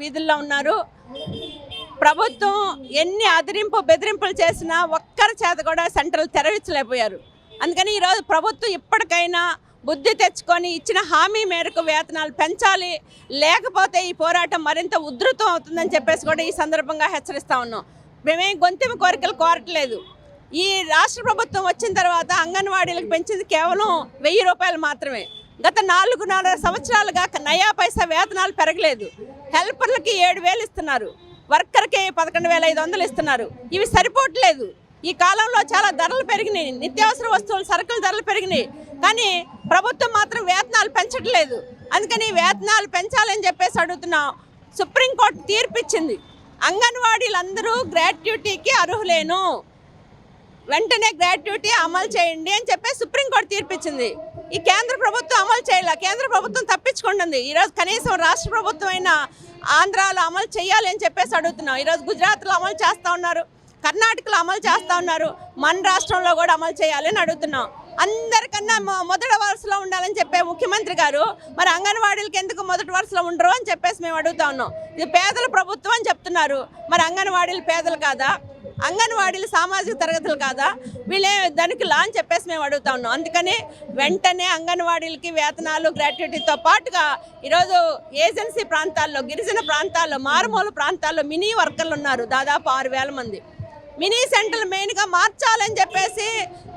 వీధుల్లో ఉన్నారు. ప్రభుత్వం ఎన్ని అదిరింపు బెదిరింపులు చేసినా ఒక్కరి చేత కూడా సెంటర్లు తెరవించలేకపోయారు. అందుకని ఈరోజు ప్రభుత్వం ఇప్పటికైనా బుద్ధి తెచ్చుకొని ఇచ్చిన హామీ మేరకు వేతనాలు పెంచాలి. లేకపోతే ఈ పోరాటం మరింత ఉధృతం అవుతుందని చెప్పేసి కూడా ఈ సందర్భంగా హెచ్చరిస్తా ఉన్నాం. మేమేం గొంతెమ కోరికలు కోరట్లేదు. ఈ రాష్ట్ర ప్రభుత్వం వచ్చిన తర్వాత అంగన్వాడీలకు పెంచింది కేవలం వెయ్యి రూపాయలు మాత్రమే. గత నాలుగున్నర సంవత్సరాలుగా నయా పైసా వేతనాలు పెరగలేదు. హెల్పర్లకి ఏడు వేలు ఇస్తున్నారు. వర్కర్కి పదకొండు వేల ఐదు వందలు ఇస్తున్నారు. ఇవి సరిపోవట్లేదు. ఈ కాలంలో చాలా ధరలు పెరిగినాయి. నిత్యావసర వస్తువులు సరుకుల ధరలు పెరిగినాయి. కానీ ప్రభుత్వం మాత్రం వేతనాలు పెంచట్లేదు. అందుకని వేతనాలు పెంచాలని చెప్పేసి అడుగుతున్నాం సుప్రీంకోర్టు తీర్పిచ్చింది. అంగన్వాడీలందరూ గ్రాట్యుటీకి అర్హులేను. వెంటనే గ్రాట్యుటీ అమలు చేయండి అని చెప్పి సుప్రీంకోర్టు తీర్పిచ్చింది. ఈ కేంద్ర ప్రభుత్వం అమలు చేయాల. కేంద్ర ప్రభుత్వం తప్పించుకుంటుంది ఈరోజు కనీసం రాష్ట్ర ప్రభుత్వం అయినా ఆంధ్రాలో అమలు చేయాలి అని చెప్పేసి అడుగుతున్నాం. ఈరోజు గుజరాత్లో అమలు చేస్తూ ఉన్నారు. కర్ణాటకలో అమలు చేస్తూ ఉన్నారు. మన రాష్ట్రంలో కూడా అమలు చేయాలని అడుగుతున్నాం. అందరికన్నా మొ- మొదటి వరుసలో ఉండాలని చెప్పే ముఖ్యమంత్రి గారు మరి అంగన్వాడీలకి ఎందుకు మొదటి వరుసలో ఉండరు అని చెప్పేసి మేము అడుగుతా ఉన్నాం. ఇది పేదల ప్రభుత్వం అని చెప్తున్నారు. మరి అంగన్వాడీలు పేదలు కాదా? అంగన్వాడీలు సామాజిక తరగతులు కాదా? వీళ్ళే దానికి లా అని చెప్పేసి మేము అడుగుతా ఉన్నాం. అందుకని వెంటనే అంగన్వాడీలకి వేతనాలు గ్రాట్యుటీతో పాటుగా ఈరోజు ఏజెన్సీ ప్రాంతాల్లో గిరిజన ప్రాంతాల్లో మారుమూల ప్రాంతాల్లో మినీ వర్కర్లు ఉన్నారు. దాదాపు ఆరు వేల మంది. మినీ సెంటర్లు మెయిన్గా మార్చాలని చెప్పేసి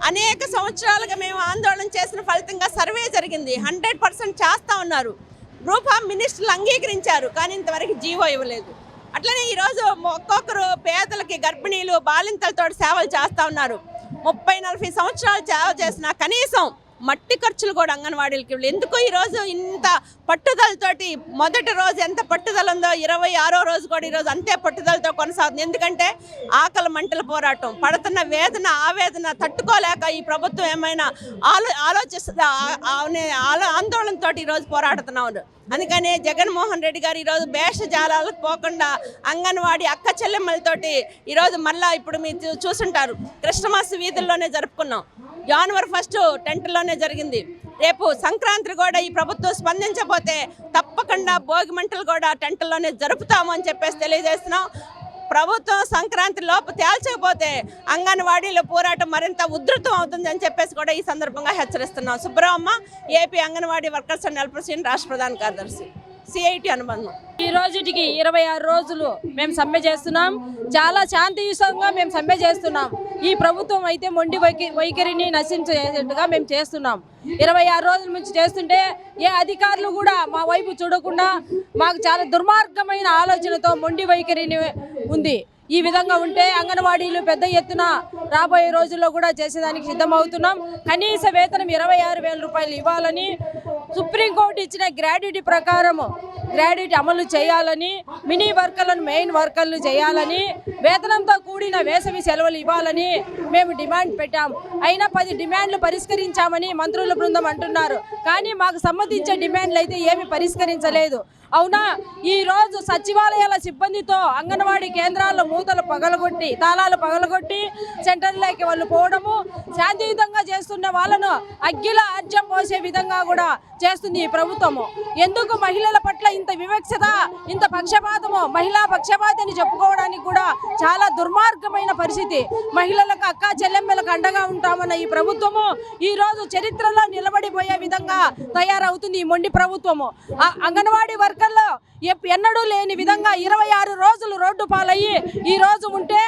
అనేక సంవత్సరాలుగా మేము ఆందోళన చేసిన ఫలితంగా సర్వే జరిగింది. హండ్రెడ్ పర్సెంట్ చేస్తూ ఉన్నారు. గ్రూప్ ఆఫ్ మినిస్టర్లు అంగీకరించారు కానీ ఇంతవరకు జీవో ఇవ్వలేదు. అట్లనే ఈరోజు ఒక్కొక్కరు పేదలకి గర్భిణీలు బాలింతలతో సేవలు చేస్తూ ఉన్నారు. ముప్పై నలభై సంవత్సరాలు సేవ చేసిన కనీసం మట్టి ఖర్చులు కూడా అంగన్వాడీలకి ఎందుకు ఈరోజు ఇంత పట్టుదలతోటి మొదటి రోజు ఎంత పట్టుదల ఉందో ఇరవై ఆరో రోజు కూడా ఈరోజు అంతే పట్టుదలతో కొనసాగుతుంది. ఎందుకంటే ఆకలి మంటల పోరాటం పడుతున్న వేదన ఆవేదన తట్టుకోలేక ఈ ప్రభుత్వం ఏమైనా ఆలో ఆలోచిస్తుందా? ఆ- అనే ఆలో ఆందోళనతో ఈరోజు పోరాడుతున్నారు అందుకనే జగన్మోహన్ రెడ్డి గారు ఈరోజు భేషజాలకు పోకుండా అంగన్వాడీ అక్క చెల్లెమ్మలతోటి ఈరోజు మళ్ళీ ఇప్పుడు మీరు చూ- చూసుంటారు. క్రిస్టమస్ వీధుల్లోనే జరుపుకున్నాం. జనవరి ఫస్ట్ టెంట్లోనే జరిగింది. రేపు సంక్రాంతి కూడా ఈ ప్రభుత్వం స్పందించబోతే తప్పకుండా భోగి మంటలు కూడా టెంట్లోనే జరుపుతాము అని చెప్పేసి తెలియజేస్తున్నాం. ప్రభుత్వం సంక్రాంతి లోపు తేల్చకపోతే అంగన్వాడీల పోరాటం మరింత ఉధృతం అవుతుంది అని చెప్పేసి కూడా ఈ సందర్భంగా హెచ్చరిస్తున్నాం. Subrahma AP anganwadi workers and helpers union రాష్ట్ర ప్రధాన కార్యదర్శి. సిఐటి అనుబంధం. ఈ రోజుటికి ఇరవై ఆరు రోజులు మేము సమ్మె చేస్తున్నాం. చాలా శాంతియుతంగా మేము సమ్మె చేస్తున్నాం. ఈ ప్రభుత్వం అయితే మొండి వైఖ వైఖరిని నశించేటట్టుగా మేము చేస్తున్నాం. ఇరవై ఆరు రోజుల నుంచి చేస్తుంటే ఏ అధికారులు కూడా మా వైపు చూడకుండా మాకు చాలా దుర్మార్గమైన ఆలోచనతో మొండి వైఖరిని ఉంది. ఈ విధంగా ఉంటే అంగన్వాడీలు పెద్ద ఎత్తున రాబోయే రోజుల్లో కూడా చేసేదానికి సిద్ధమవుతున్నాం. కనీస వేతనం ఇరవై ఆరు వేల రూపాయలు ఇవ్వాలని సుప్రీంకోర్టు ఇచ్చిన గ్రాడ్యుటీ ప్రకారము గ్రాడ్యుటీ అమలు చేయాలని మినీ వర్కర్లను మెయిన్ వర్కర్లు చేయాలని వేతనంతో కూడిన వేసవి సెలవులు ఇవ్వాలని మేము డిమాండ్ పెట్టాం. అయినా పది డిమాండ్లు పరిష్కరించామని మంత్రుల బృందం అంటున్నారు. కానీ మాకు సంబంధించే డిమాండ్లు అయితే ఏమి పరిష్కరించలేదు. అవునా? ఈరోజు సచివాలయాల సిబ్బందితో అంగన్వాడీ కేంద్రాల్లో మూతలు పగలగొట్టి తాళాలు పగలగొట్టి సెంటర్లోకి వాళ్ళు పోవడము శాంతియుతంగా చేస్తున్న వాళ్ళను అగ్గిల అర్జం పోసే విధంగా కూడా చేస్తుంది ఈ ప్రభుత్వము. ఎందుకు మహిళల పట్ల ఇంత వివక్షత ఇంత పక్షపాతము? మహిళా పక్షపాతిని చెప్పుకోవడానికి కూడా చాలా దుర్మార్గమైన పరిస్థితి. మహిళలకు అక్క చెల్లెమ్మలకు అండగా ఉంటామన్న ఈ ప్రభుత్వము ఈ రోజు చరిత్రలో నిలబడిపోయే విధంగా తయారవుతుంది ఈ మొండి ప్రభుత్వము. ఆ అంగన్వాడీ వర్కర్లు ఎప్- ఎన్నడూ లేని విధంగా ఇరవై ఆరు రోజులు రోడ్డు పాలయ్యి ఈ రోజు ఉంటే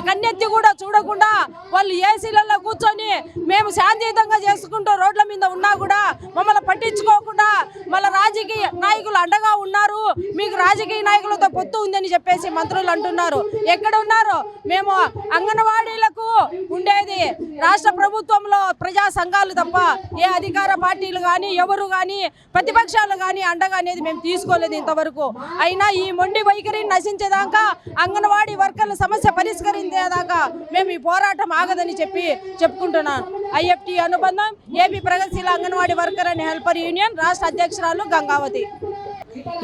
కన్నెత్తి కూడా చూడకుండా వాళ్ళు ఏసీలలో కూర్చొని మేము శాంతియుతంగా చేసుకుంటూ రోడ్ల మీద ఉన్నా కూడా మమ్మల్ని పట్టించుకోకుండా మళ్ళీ రాజకీయ నాయకులు అండగా ఉన్నారు. మీకు రాజకీయ నాయకులతో పొత్తు ఉందని చెప్పేసి మంత్రులు అంటున్నారు. ఎక్కడ ఉన్నారు? మేము అంగన్వాడీలకు ఉండేది. రాష్ట్ర ప్రభుత్వంలో ప్రజా సంఘాలు తప్ప ఏ అధికార పార్టీలు కానీ ఎవరు కానీ ప్రతిపక్షాలు కానీ అండగా అనేది మేము తీసుకోలేదు ఇంతవరకు. అయినా ఈ మొండి వైఖరిని నశించేదాకా అంగన్వాడీ వర్కర్ల సమస్య పరిష్కరించేదాకా మేము ఈ పోరాటం ఆగదని చెప్పి చెప్పుకుంటున్నాను. ఐఎఫ్టి అనుబంధం ఏపీ ప్రగతిశీల anganwadi worker and helper union రాష్ట్ర అధ్యక్షురాలు గంగా అమరావతి.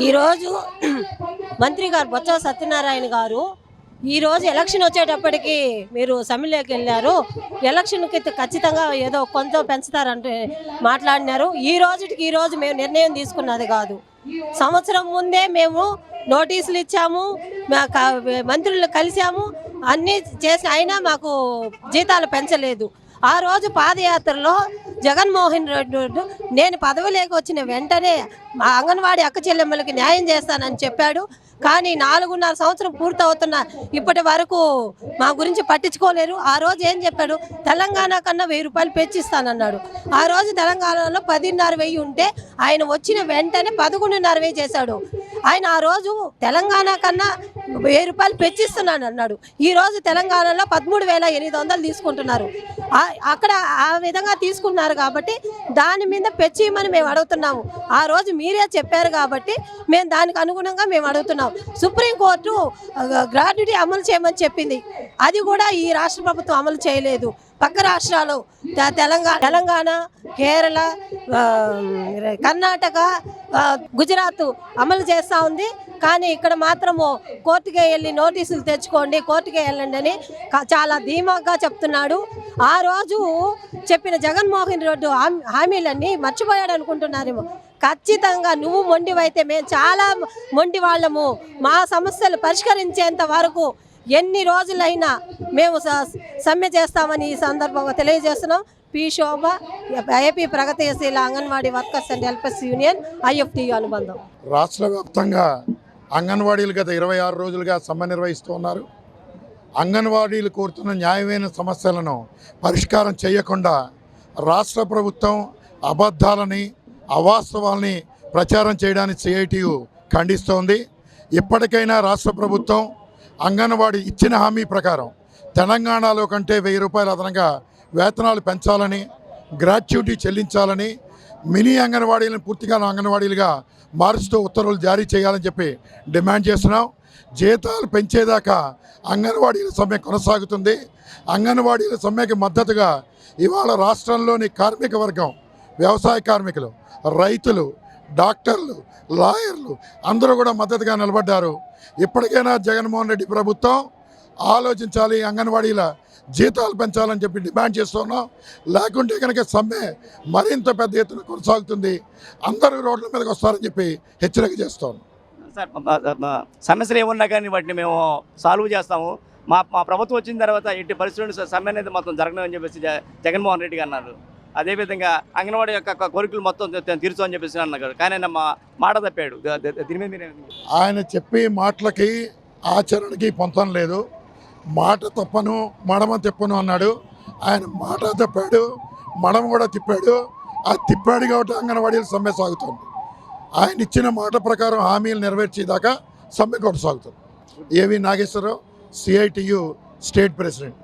ఈరోజు మంత్రి గారు బొత్స సత్యనారాయణ గారు ఈరోజు ఎలక్షన్ వచ్చేటప్పటికి మీరు సమ్మెలోకి వెళ్ళారు. ఎలక్షన్కి ఖచ్చితంగా ఏదో కొంత పెంచుతారంటే మాట్లాడినారు. ఈ రోజుకి ఈ రోజు మేము నిర్ణయం తీసుకున్నది కాదు. సంవత్సరం ముందే మేము నోటీసులు ఇచ్చాము మా క- మంత్రులు కలిసాము అన్నీ చేసి అయినా మాకు జీతాలు పెంచలేదు. ఆ రోజు పాదయాత్రలో జగన్మోహన్ రెడ్డి నేను పదవిలోకి వచ్చిన వెంటనే మా అంగన్వాడీ అక్క చెల్లెమ్మలకి న్యాయం చేస్తానని చెప్పాడు. కానీ నాలుగున్నర సంవత్సరం పూర్తవుతున్న ఇప్పటి వరకు మా గురించి పట్టించుకోలేరు. ఆ రోజు ఏం చెప్పాడు? తెలంగాణ కన్నా వెయ్యి రూపాయలు పెంచిస్తానన్నాడు. ఆ రోజు తెలంగాణలో పదిన్నర వెయ్యి ఉంటే ఆయన వచ్చిన వెంటనే పదకొండున్నర వెయ్యి చేశాడు. ఆయన ఆ రోజు తెలంగాణ కన్నా వెయ్యి రూపాయలు పెంచిస్తున్నాను అన్నాడు. ఈ రోజు తెలంగాణలో పదమూడు వేల ఎనిమిది వందలు తీసుకుంటున్నారు. అక్కడ ఆ విధంగా తీసుకున్నారు కాబట్టి దాని మీద పెంచిమని మేము అడుగుతున్నాము. ఆ రోజు మీరే చెప్పారు కాబట్టి మేము దానికి అనుగుణంగా మేము అడుగుతున్నాం సుప్రీంకోర్టు గ్రాడ్యుటీ అమలు చేయమని చెప్పింది. అది కూడా ఈ రాష్ట్ర ప్రభుత్వం అమలు చేయలేదు. పక్క రాష్ట్రాలు తెలంగాణ తెలంగాణ కేరళ కర్ణాటక గుజరాత్ అమలు చేస్తూ ఉంది. కానీ ఇక్కడ మాత్రము కోర్టుకే వెళ్ళి నోటీసులు తెచ్చుకోండి కోర్టుకే వెళ్ళండి అని చాలా ధీమాగా చెప్తున్నాడు. ఆ రోజు చెప్పిన జగన్మోహన్ రెడ్డి హామీలన్నీ మర్చిపోయాడు అనుకుంటున్నారేమో. ఖచ్చితంగా నువ్వు మొండివైతే మేము చాలా మొండి వాళ్ళము మా సమస్యలు పరిష్కరించేంత వరకు ఎన్ని రోజులైనా మేము సమ్మె చేస్తామని ఈ సందర్భంగా తెలియజేస్తున్నాం. పి శోభ ఏపీ ప్రగతిశీల anganwadi workers and helpers union IFT అనుబంధం. రాష్ట్ర వ్యాప్తంగా అంగన్వాడీలు గత ఇరవై ఆరు రోజులుగా సమ్మె నిర్వహిస్తున్నారు అంగన్వాడీలు కోరుతున్న న్యాయమైన సమస్యలను పరిష్కారం చేయకుండా రాష్ట్ర ప్రభుత్వం అబద్ధాలని అవాస్తవాల్ని ప్రచారం చేయడానికి సిఐటియు ఖండిస్తోంది. ఇప్పటికైనా రాష్ట్ర ప్రభుత్వం అంగన్వాడీ ఇచ్చిన హామీ ప్రకారం తెలంగాణలో కంటే వెయ్యి రూపాయలు అదనంగా వేతనాలు పెంచాలని గ్రాట్యుటీ చెల్లించాలని మినీ అంగన్వాడీలను పూర్తిగా అంగన్వాడీలుగా మారుస్తూ ఉత్తర్వులు జారీ చేయాలని చెప్పి డిమాండ్ చేస్తున్నాం. జీతాలు పెంచేదాకా అంగన్వాడీల సమ్మె కొనసాగుతుంది. అంగన్వాడీల సమ్మెకి మద్దతుగా ఇవాళ రాష్ట్రంలోని కార్మిక వర్గం వ్యవసాయ కార్మికులు రైతులు డాక్టర్లు లాయర్లు అందరూ కూడా మద్దతుగా నిలబడ్డారు. ఇప్పటికైనా జగన్మోహన్ రెడ్డి ప్రభుత్వం ఆలోచించాలి అంగన్వాడీల జీతాలు పెంచాలని చెప్పి డిమాండ్ చేస్తున్నాం లేకుంటే కనుక సమ్మె మరింత పెద్ద ఎత్తున కొనసాగుతుంది. అందరూ రోడ్ల మీదకి వస్తారని చెప్పి హెచ్చరిక చేస్తాం సార్ సమస్యలు ఏమున్నా కానీ వాటిని మేము సాల్వ్ చేస్తాము. మా మా ప్రభుత్వం వచ్చిన తర్వాత ఎట్టి పరిస్థితుల్లో సమ్మె అనేది మొత్తం అని చెప్పేసి జగన్మోహన్ రెడ్డి గారు అన్నారు. అదేవిధంగా అంగన్వాడీ యొక్క కోరికలు మొత్తం తీర్చు అని చెప్పేసి అన్నారు కానీ ఆయన మా మాట తప్పాడు. దీని మీద ఆయన చెప్పే మాటలకి ఆచరణకి పొంతం లేదు. మాట తప్పను మడమ తిప్పను అన్నాడు. ఆయన మాట తప్పాడు మడమ కూడా తిప్పాడు. ఆ తిప్పాడు కాబట్టి అంగన్వాడీలు సమ్మె సాగుతుంది. ఆయన ఇచ్చిన మాట ప్రకారం హామీలు నెరవేర్చేదాకా సమ్మె కొనసాగుతుంది. ఏవి నాగేశ్వరరావు సిఐటియు స్టేట్ ప్రెసిడెంట్